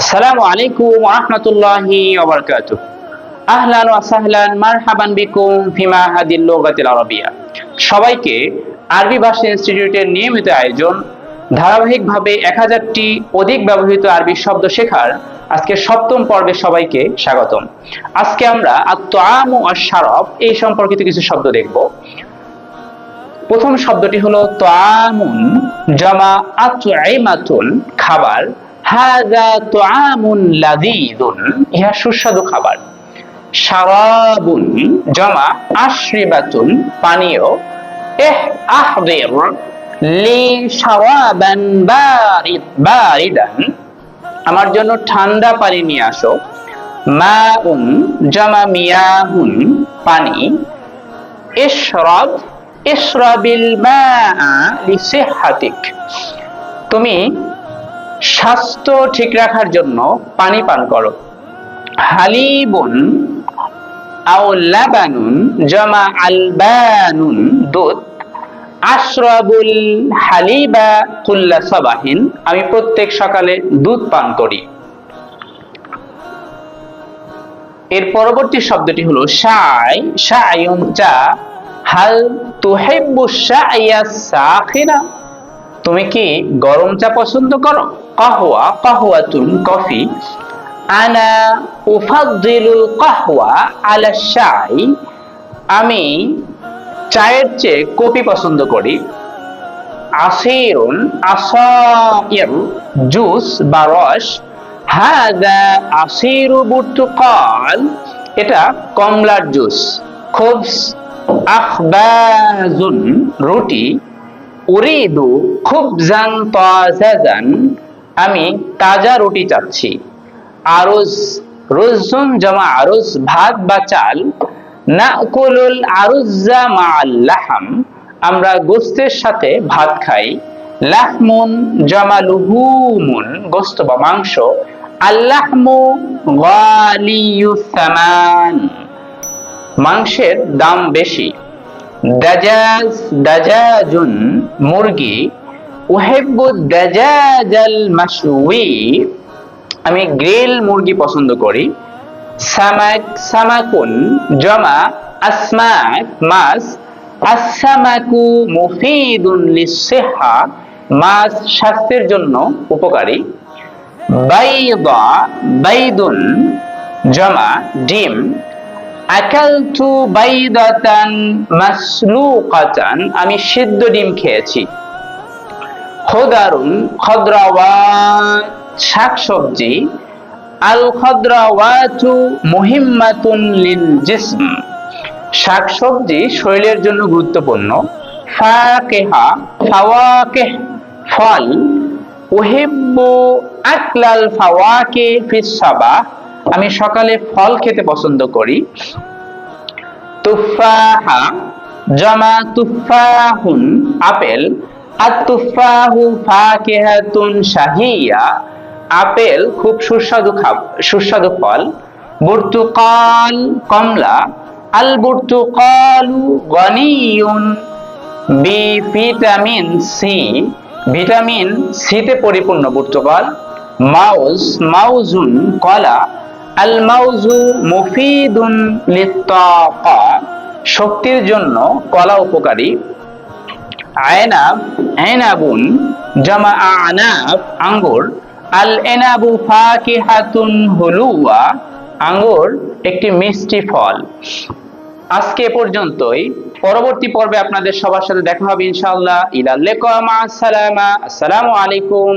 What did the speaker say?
আসসালামু আলাইকুম রাহমাতুল্লাহি ওয়া বারাকাতুহু। আহলান ওয়া সাহলান, মারহাবান বিকুম ফিমা হাদিল লুগাতিল আরাবিয়া। সবাইকে আরবি ভাষা ইনস্টিটিউটের নিয়মিত আয়োজন, ধারাবাহিকভাবে এক হাজারটি অধিক ব্যবহৃত আরবি শব্দ শেখার আজকে সপ্তম পর্বে সবাইকে স্বাগতম। আজকে আমরা আত্মাম ও শারফ এই সম্পর্কিত কিছু শব্দ দেখব। প্রথম শব্দটি হলো তোয়ামুন জামা আতুন খাবার। ইহা সুস্বাদু খাবার। জামা। পানীয়। এহ লি বারিদ, বারিদান। আমার জন্য ঠান্ডা পানি নিয়ে আসো। মাউন, জামা মিয়াহুন, পানি। ইশরাব, ইশরাবিল মাআ লিসিহহাতিক তুমি স্বাস্থ্য ঠিক রাখার জন্য পানি পান করো। হালিবুন আও লাবানুন, জমা আলবানুন, দুধ। আশরাবুল হালিবা কুল্লা সাবাহিন, আমি প্রত্যেক সকালে দুধ পান করি। এর পরবর্তী শব্দটি হলো শাই। শায়ুন চা। হাল তুহিব্বু শাইয়া সাখিরা। তুমি কি গরম চা পছন্দ করো? কাহওয়া কাহওয়াতুন কফি। আনা উফাদ্দিলুল কাহওয়া আলা শাই। আমি চায়ের চেয়ে কফি পছন্দ করি। আসিরুন আসাইর জুস বা রস। হাদা আসিরু বুর্তুকাল এটা কমলার জুস। খুবস আখবাজুন রুটি। উরিদু খুবজান তাজাজান। আমি তাজা রুটি চাচ্ছি। আরুজ, রুজুন জমা আরুজ, ভাত বা চাল। নাকুলুল আরুজ্জা মা লাহাম। আমরা গোস্তের সাথে ভাত খাই। লাহমুন জমা লুহুমুন গোস্ত বা মাংস। আল্লাহমু গালিয়ুসামান মাংসের দাম বেশি। দাজাজ, দাজাজুন মুরগি আমি গ্রিল মুরগি পছন্দ করি। সামাক, সামাকুন, জমা, আসমাক, মাছ। আসামাকু মুফিদুন লিসিহা। মাছ স্বাস্থ্যের জন্য উপকারী। বাইদা, বাইদুন, জমা, ডিম। আকালতু বাইদাতান মাসলুকাতান। আমি সিদ্ধ ডিম খেয়েছি। খোদারুন খদ্রাওয়াত শাকসবজি, আল খদ্রাওয়াতু মুহিম্মাতুন লিল জিসম। শাকসবজি শরীরের জন্য গুরুত্বপূর্ণ। ফল। উহিব্বু আকলাল ফাওয়াকে ফিস সাবাহ আমি সকালে ফল খেতে পছন্দ করি। তুফাহা, জামা তুফাহুন, আপেল। আর তুফাহু ফাকিহাতুন শাহিয়া। আপেল খুব সুস্বাদু খাব সুস্বাদু ফল। বুর্তুকাল কমলা। আল বুর্তুকালু গনিয়ুন। বি ভিটামিন সি। ভিটামিন সিতে পরিপূর্ণ পর্তুগাল মাউজ মাউজুন কলা। আল মাউজু মুফিদুন লিত্তাকা। শক্তির জন্য কলা উপকারী। আয়নাব, আয়নাবুন জামা আনাব, আঙ্গুর। আল এনাবু আঙ্গুর, একটি মিষ্টি ফল। আজকে পর্যন্তই। পরবর্তী পর্বে আপনাদের সবার সাথে দেখা হবে ইনশাআল্লাহ। ইলাল্লেকুম আসসালামা আসসালামু আলাইকুম।